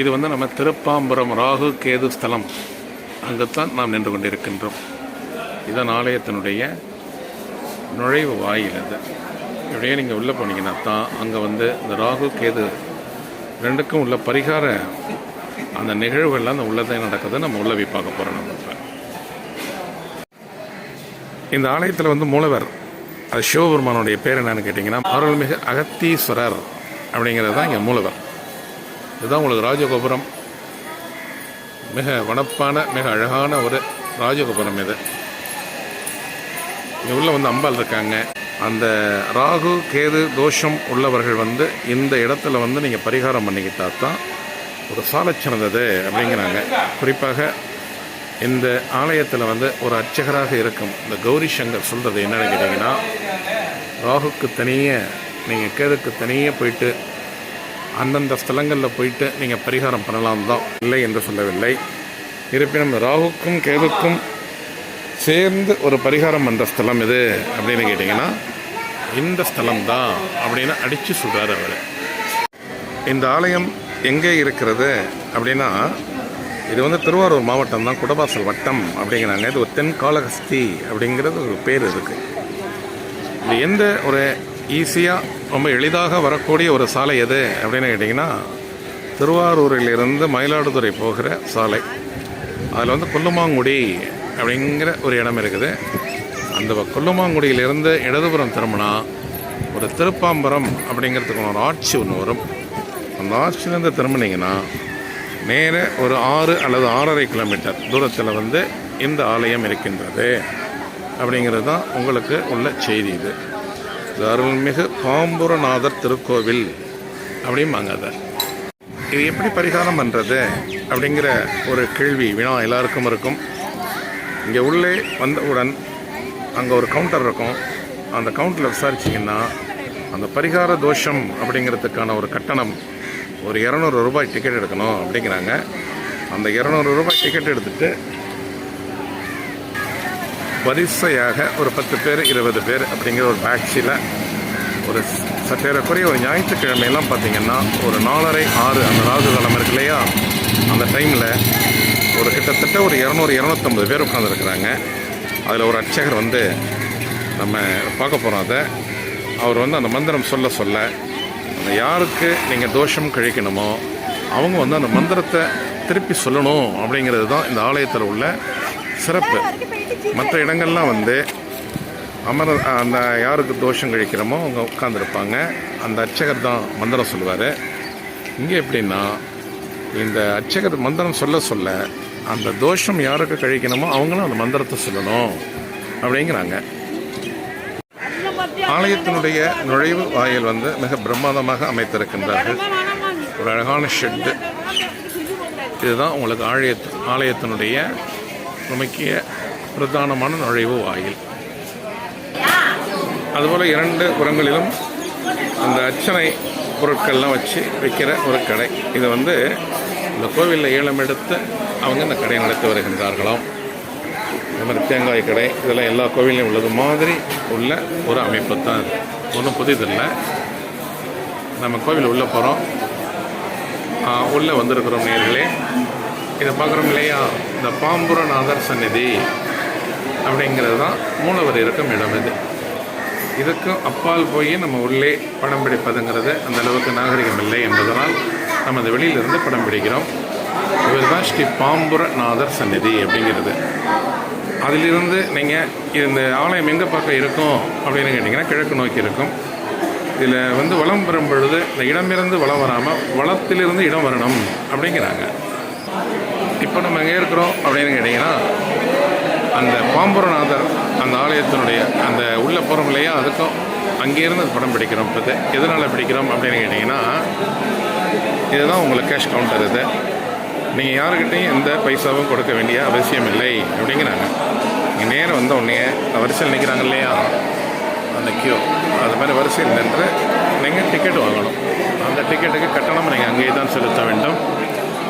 இது வந்து நம்ம திருப்பாம்புரம் ராகு கேது ஸ்தலம். அங்குத்தான் நாம் நின்று கொண்டிருக்கின்றோம். இதன் ஆலயத்தினுடைய நுழைவு வாயில் அது. இப்படியே நீங்கள் உள்ளே போனீங்கன்னா தான் அங்கே வந்து இந்த ராகு கேது ரெண்டுக்கும் உள்ள பரிகார அந்த நிகழ்வுகள்லாம் அந்த உள்ளதே நடக்குது. நம்ம உள்ள போய் பார்க்க போகிறோம் நம்ம இந்த ஆலயத்தில் வந்து மூலவர் அது சிவபெருமானுடைய பேர் என்னன்னு கேட்டிங்கன்னா அருள்மிகு அகத்தீஸ்வரர் அப்படிங்கிறது தான் இங்கே மூலவர். இதுதான் உங்களுக்கு ராஜகோபுரம். மிக வனப்பான மிக அழகான ஒரு ராஜகோபுரம் இது. இங்கே உள்ளே வந்து அம்பாள் இருக்காங்க. அந்த ராகு கேது தோஷம் உள்ளவர்கள் வந்து இந்த இடத்துல வந்து நீங்கள் பரிகாரம் பண்ணிக்கிட்டா தான் ஒரு சாலை சிறந்தது அப்படிங்கிறாங்க. குறிப்பாக இந்த ஆலயத்தில் வந்து ஒரு அர்ச்சகராக இருக்கும். இந்த கௌரி சங்கர் சொல்கிறது என்னென்னு கேட்டிங்கன்னா ராகுக்கு தனியே நீங்கள் கேதுக்கு தனியே போயிட்டு அந்தந்த ஸ்தலங்களில் போயிட்டு நீங்கள் பரிகாரம் பண்ணலாம் தான். இல்லை என்று சொல்லவில்லை. இருப்பினும் ராகுக்கும் கேதுக்கும் சேர்ந்து ஒரு பரிகாரம் பண்ணுற ஸ்தலம் எது அப்படின்னு கேட்டிங்கன்னா இந்த ஸ்தலம் தான் அப்படின்னு அடித்து சொல்கிறார் அவர். இந்த ஆலயம் எங்கே இருக்கிறது அப்படின்னா இது வந்து திருவாரூர் மாவட்டம் தான் குடவாசல் வட்டம் அப்படிங்கிறாங்க. இது ஒரு தென்காலகஸ்தி அப்படிங்கிறது ஒரு பேர் இருக்குது இது எந்த ஒரு ஈஸியாக ரொம்ப எளிதாக வரக்கூடிய ஒரு சாலை எது அப்படின்னு கேட்டிங்கன்னா திருவாரூரிலிருந்து மயிலாடுதுறை போகிற சாலை. அதில் வந்து கொல்லுமாங்குடி அப்படிங்கிற ஒரு இடம் இருக்குது. அந்த கொல்லுமாங்குடியிலிருந்து இடதுபுறம் திரும்பினா ஒரு திருப்பாம்பரம் அப்படிங்கிறதுக்கு ஒரு ஆட்சி ஒன்று வரும். அந்த ஆட்சியிலேருந்து திரும்பினீங்கன்னா நேர ஒரு ஆறு அல்லது ஆறரை கிலோமீட்டர் தூரத்தில் வந்து இந்த ஆலயம் இருக்கின்றது. அப்படிங்கிறது தான் உங்களுக்கு உள்ள செய்தி இது இது. அருள்மிகு பாம்புரநாதர் திருக்கோவில் அப்படிம்பாங்க அதை. இது எப்படி பரிகாரம் பண்ணுறது அப்படிங்கிற ஒரு கேள்வி வினா எல்லாருக்கும் இருக்கும். இங்கே உள்ளே வந்தவுடன் அங்கே ஒரு கவுண்டர் இருக்கும். அந்த கவுண்டரில் விசாரிச்சிங்கன்னா அந்த பரிகார தோஷம் அப்படிங்கிறதுக்கான ஒரு கட்டணம் ஒரு இரநூறு ரூபாய் டிக்கெட் எடுக்கணும் அப்படிங்கிறாங்க. அந்த இரநூறு ரூபாய் டிக்கெட் எடுத்துகிட்டு வரிசையாக ஒரு பத்து பேர் இருபது பேர் அப்படிங்கிற ஒரு பேட்சியில் ஒரு சற்றேறக்குறைய ஒரு ஞாயிற்றுக்கிழமையெல்லாம் பார்த்திங்கன்னா ஒரு நாலரை ஆறு அந்த ராகு காலம் இருக்கு இல்லையா? அந்த டைமில் ஒரு கிட்டத்தட்ட ஒரு இரநூறு இரநூத்தம்பது பேர் உட்காந்துருக்குறாங்க அதில் ஒரு அர்ச்சகர் வந்து நம்ம பார்க்க போகிறோம் அதை. அவர் வந்து அந்த மந்திரம் சொல்ல சொல்ல அந்த யாருக்கு நீங்கள் தோஷம் கழிக்கணுமோ அவங்க வந்து அந்த மந்திரத்தை திருப்பி சொல்லணும் அப்படிங்கிறது தான் இந்த ஆலயத்தில் உள்ள சிறப்பு. மற்ற இடங்கள்லாம் வந்து அமர அந்த யாருக்கு தோஷம் கழிக்கிறோமோ அவங்க உட்காந்துருப்பாங்க அந்த அர்ச்சகர் தான் மந்திரம் சொல்லுவார். இங்கே எப்படின்னா இந்த அர்ச்சகர் மந்திரம் சொல்ல சொல்ல அந்த தோஷம் யாருக்கு கழிக்கணுமோ அவங்களும் அந்த மந்திரத்தை சொல்லணும் அப்படிங்கிறாங்க. ஆலயத்தினுடைய நுழைவு வாயில் வந்து மிக பிரம்மாதமாக அமைத்திருக்கின்றார்கள். ஒரு அழகான ஷெட்டு இதுதான் உங்களுக்கு ஆலய ஆலயத்தினுடைய முக்கிய பிரதானமான நுழைவு வாயில். அதுபோல் இரண்டு புறங்களிலும் அந்த அர்ச்சனை பொருட்கள்லாம் வச்சு விற்கிற ஒரு கடை. இது வந்து இந்த கோவிலில் ஏலம் எடுத்து அவங்க இந்த கடையை நடத்தி வருகின்றார்களாம் இந்த மாதிரி தேங்காய் கடை இதெல்லாம் எல்லா கோவிலையும் உள்ளது மாதிரி உள்ள ஒரு அமைப்பு தான் இது. ஒன்றும் புதிதில்லை. நம்ம கோவில் உள்ளே போகிறோம் உள்ளே வந்திருக்கிறோம் நேர்களே. இதை பார்க்குறோம் இல்லையா? இந்த பாம்புரநாதர் சந்நிதி. அப்படிங்கிறது தான் மூலவர் இருக்கும் இடம் இது. இதுக்கும் அப்பால் போய் நம்ம உள்ளே படம் பிடிப்பதுங்கிறது அந்த அளவுக்கு நாகரிகம் இல்லை என்பதனால் நம்ம அந்த வெளியிலிருந்து படம் பிடிக்கிறோம். இவர் தான் ஸ்ரீ பாம்புரநாதர் சந்நிதி அப்படிங்கிறது. அதிலிருந்து நீங்கள் இந்த ஆலயம் எங்கே பக்கம் இருக்கும் அப்படின்னு கேட்டிங்கன்னா கிழக்கு நோக்கி இருக்கும். இதில் வந்து வளம் வரும் பொழுது இந்த இடமிருந்து வளம் வராமல் வளத்திலிருந்து இடம் வரணும் அப்படிங்கிறாங்க. இப்போ நம்ம எங்கே இருக்கிறோம் அப்படின்னு கேட்டிங்கன்னா அந்த பாம்பரநாதர் அந்த ஆலயத்தினுடைய அந்த உள்ள போகிறோம் இல்லையா அதுக்கும் அங்கேருந்து அது படம் பிடிக்கிறோம். இப்போ எதனால் பிடிக்கிறோம் அப்படின்னு கேட்டிங்கன்னா இதுதான் உங்களுக்கு கேஷ் கவுண்டர் இது. நீங்கள் யாருக்கிட்டையும் எந்த பைசாவும் கொடுக்க வேண்டிய அவசியம் இல்லை அப்படிங்கிறாங்க. நீங்கள் நேரம் வந்த உடனே வரிசையில் நிற்கிறாங்க இல்லையா? அந்த கியூ அது மாதிரி வரிசையில் நின்று நீங்கள் டிக்கெட் வாங்கணும். அந்த டிக்கெட்டுக்கு கட்டணம் நீங்கள் அங்கேயே தான் செலுத்த வேண்டும்.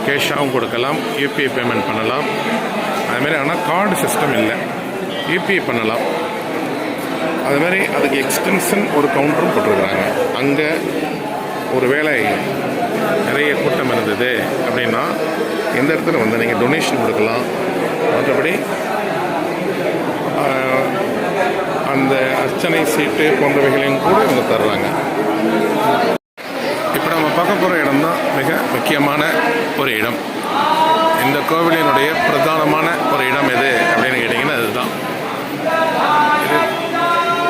கேஷாகவும் கொடுக்கலாம். யூபிஐ பேமெண்ட் பண்ணலாம். அதுமாரி ஆனால் கார்டு சிஸ்டம் இல்லை. யூபிஐ பண்ணலாம். அது மாதிரி அதுக்கு எக்ஸ்டென்ஷன் ஒரு கவுண்டரும் போட்டிருக்கிறாங்க. அங்கே ஒரு வேலை நிறைய கூட்டம் இருந்தது அப்படின்னா எந்த இடத்துல வந்து நீங்கள் டொனேஷன் கொடுக்கலாம். மற்றபடி அந்த அர்ச்சனை சீட்டு போன்றவைகளையும் கூட இவங்க தர்றாங்க இப்போ நம்ம பார்க்க போகிற இடம் தான் மிக முக்கியமான ஒரு இடம். இந்த கோவிலினுடைய பிரதானமான ஒரு இடம் எது அப்படின்னு கேட்டிங்கன்னா அதுதான். இது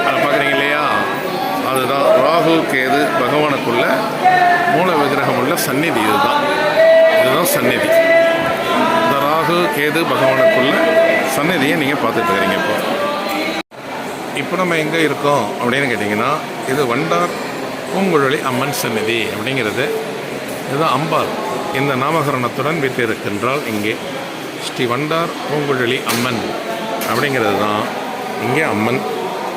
அதை பார்க்குறீங்க இல்லையா? அதுதான் ராகு கேது பகவானுக்குள்ள மூல விக்கிரகம் உள்ள சந்நிதி இதுதான். இதுதான் சந்நிதி. இந்த ராகு கேது பகவானுக்குள்ள சந்நிதியை நீங்கள் பார்த்துட்டு இருக்கிறீங்க இப்போ. இப்போ நம்ம எங்கே இருக்கோம் அப்படின்னு கேட்டிங்கன்னா இது வண்டார் பூங்குழலி அம்மன் சந்நிதி அப்படிங்கிறது இதுதான் அம்பாள். இந்த நாமகரணத்துடன் வீட்டிருக்கின்றால் இங்கே. ஸ்ரீ வண்டார் பூங்குழலி அம்மன். அப்படிங்கிறது தான் இங்கே அம்மன்.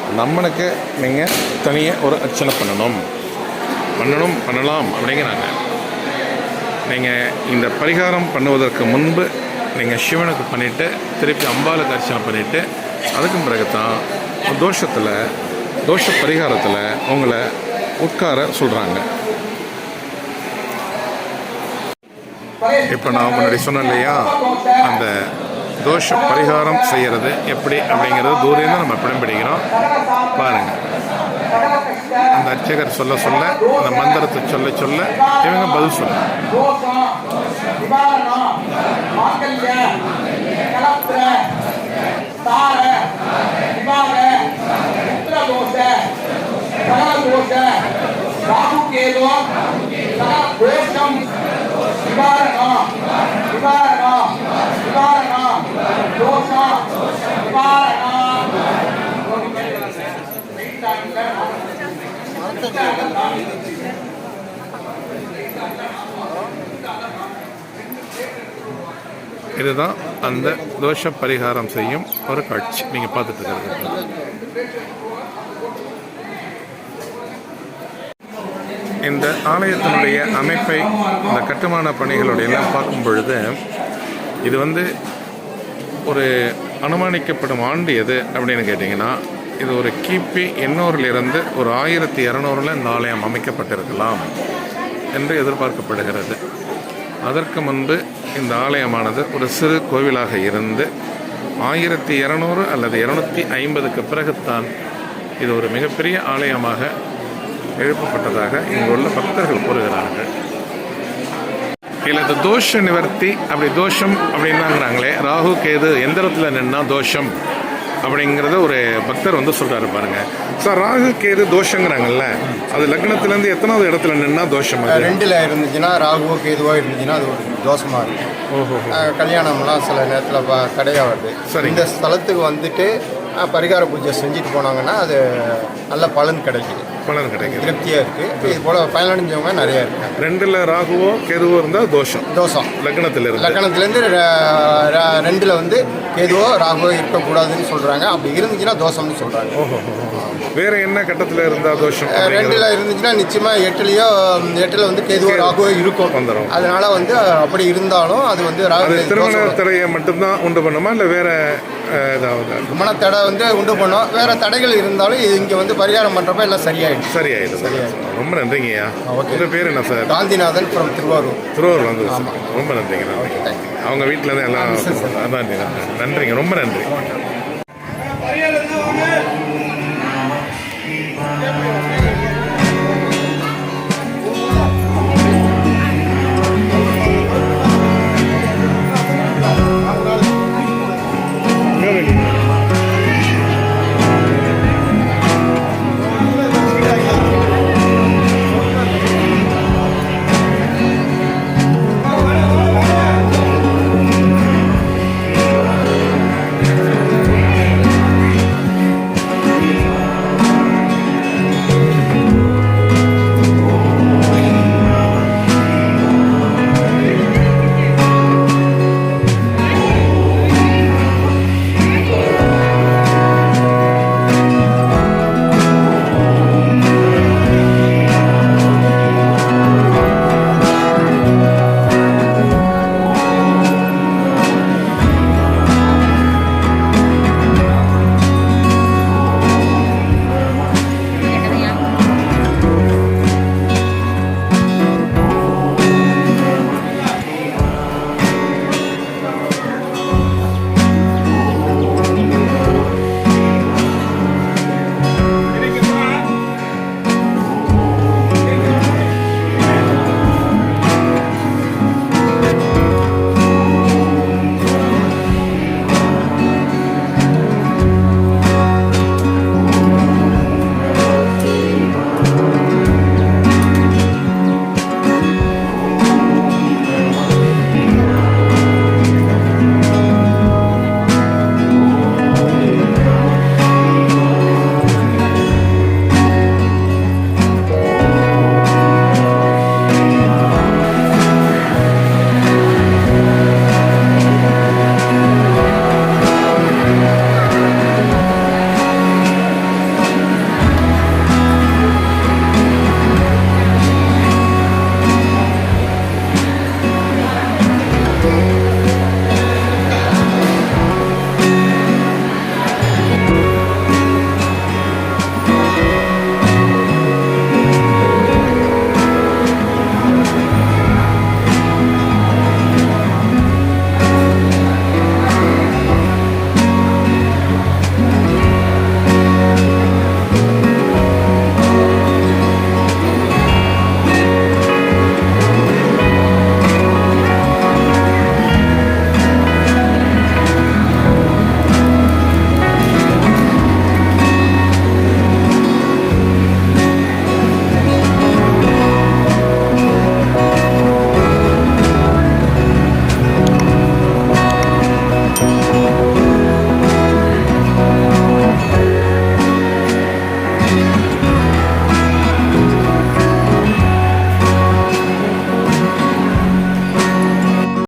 அந்த அம்மனுக்கு நீங்கள் தனியாக ஒரு அர்ச்சனை பண்ணணும். பண்ணணும் பண்ணலாம் அப்படிங்கிறாங்க. நீங்கள் இந்த பரிகாரம் பண்ணுவதற்கு முன்பு நீங்கள் சிவனுக்கு பண்ணிவிட்டு திருப்பி அம்பாளுக்கு அர்ச்சனை பண்ணிவிட்டு அதுக்கும் பிறகு தான் தோஷத்தில் தோஷ பரிகாரத்தில் உங்களை உட்கார சொல்கிறாங்க இப்போ நான் முன்னாடி சொன்னேன் இல்லையா அந்த தோஷ பரிகாரம் செய்கிறது எப்படி அப்படிங்கிறது தூரேந்து நம்ம பிடிக்கிறோம் பாருங்கள் அந்த அர்ச்சகர் சொல்ல சொல்ல அந்த மந்திரத்தை சொல்ல சொல்ல இவங்க பதில் சொல்ல. இதுதான் அந்த தோஷ பரிகாரம் செய்யும் ஒரு காட்சி. நீங்கள் பார்த்துட்டு இருக்கிறது. இந்த ஆலயத்தினுடைய அமைப்பை இந்த கட்டுமான பணிகளுடைய எல்லாம் பார்க்கும் பொழுது இது வந்து ஒரு அனுமானிக்கப்படும் ஆண்டு எது அப்படின்னு கேட்டிங்கன்னா இது ஒரு கிபி எண்ணூறிலிருந்து ஒரு ஆயிரத்தி இரநூறுல இந்த ஆலயம் அமைக்கப்பட்டிருக்கலாம் என்று எதிர்பார்க்கப்படுகிறது. அதற்கு முன்பு இந்த ஆலயமானது ஒரு சிறு கோவிலாக இருந்து ஆயிரத்தி இரநூறு அல்லது இரநூத்தி ஐம்பதுக்கு பிறகுத்தான் இது ஒரு மிகப்பெரிய ஆலயமாக எழுப்பப்பட்டதாக இங்குள்ள பக்தர்கள் கூறுகிறார்கள். இல்லை இந்த தோஷ நிவர்த்தி அப்படி தோஷம் அப்படின்னாங்கிறாங்களே ராகு கேது எந்திரத்தில் நின்னா தோஷம் அப்படிங்கிறத ஒரு பக்தர் வந்து சொல்றாரு பாருங்க. சார் ராகு கேது தோஷங்கிறாங்கல்ல அது லக்னத்திலேருந்து எத்தனாவது இடத்துல நின்னா தோஷம் அது? ரெண்டில் இருந்துச்சுன்னா ராகுவோ கேதுவோ இருந்துச்சுன்னா அது ஒரு தோஷமாக இருக்கும் ஓஹோ கல்யாணம்லாம் சில நேரத்தில் தடையாக வருது. சரிங்க. இந்த ஸ்தலத்துக்கு வந்துட்டு பரிகார பூஜை செஞ்சுட்டு போனாங்கன்னா அது நல்ல பலன் கிடைக்குது. பலன் கிடைக்குது. திருப்தியாக இருக்குது இது போல் பயனடைஞ்சவங்க நிறைய இருக்காங்க ரெண்டுல ராகுவோ கேதுவோ இருந்தால் தோஷம். தோஷம். லக்னத்தில் இருந்து லக்கணத்துலேருந்து ரெண்டில் வந்து கேதுவோ ராகுவோ இருக்கக்கூடாதுன்னு சொல்கிறாங்க அப்படி இருந்துச்சுன்னா தோஷம்னு சொல்கிறாங்க ஓஹோ வேற என்ன கட்டத்தில் இருந்தா தோஷம்? ரெண்டில் இருந்துச்சுன்னா நிச்சயமாக எட்டுலேயோ எட்டில் வந்து கேதுவோ ராகுவோ இருக்கும். வந்துரும். அதனால வந்து அப்படி இருந்தாலும் அது வந்து திருமண தடையை மட்டும்தான் உண்டு பண்ணுமா? இல்லை வேற ஏதாவது திருமண தடை வந்து உண்டு பண்ணோம். வேற தடைகள் இருந்தாலும் இங்கே வந்து பரிகாரம் பண்ணுறப்ப எல்லாம் சரியாயிடுச்சு. சரியாயிடும் ரொம்ப நன்றிங்கய்யா. ஓகே. பேர் என்ன சார்? காந்திநாதன் ஃப்ரம் திருவாரூர். திருவாரூர் வந்து. ரொம்ப நன்றிங்க நன்றிங்க. அவங்க வீட்டில் இருந்து எல்லாம் நன்றிங்க. ரொம்ப நன்றி.